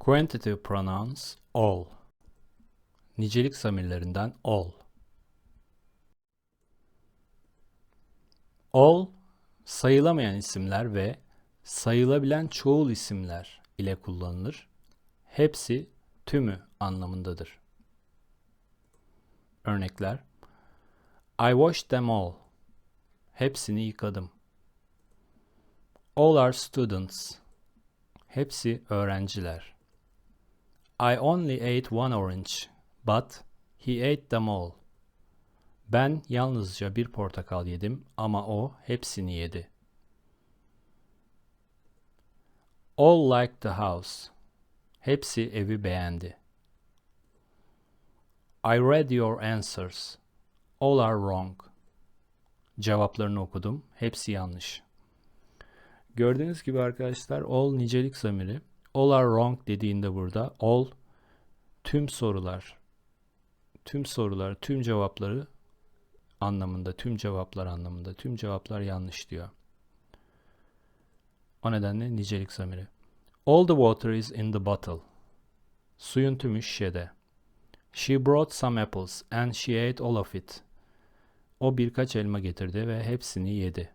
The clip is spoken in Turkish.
Quantitative pronouns all. Nicelik zamirlerinden all. All sayılamayan isimler ve sayılabilen çoğul isimler ile kullanılır. Hepsi tümü anlamındadır. Örnekler I washed them all. Hepsini yıkadım. All are students. Hepsi öğrenciler. I only ate one orange, but he ate them all. Ben yalnızca bir portakal yedim ama o hepsini yedi. All liked the house. Hepsi evi beğendi. I read your answers. All are wrong. Cevaplarını okudum. Hepsi yanlış. Gördüğünüz gibi arkadaşlar all nicelik zamiri. All are wrong dediğinde burada all tüm sorular, tüm sorular, tüm cevapları anlamında, tüm cevaplar anlamında, tüm cevaplar yanlış diyor. O nedenle nicelik zamiri. All the water is in the bottle. Suyun tümü şişede. She brought some apples and she ate all of it. O birkaç elma getirdi ve hepsini yedi.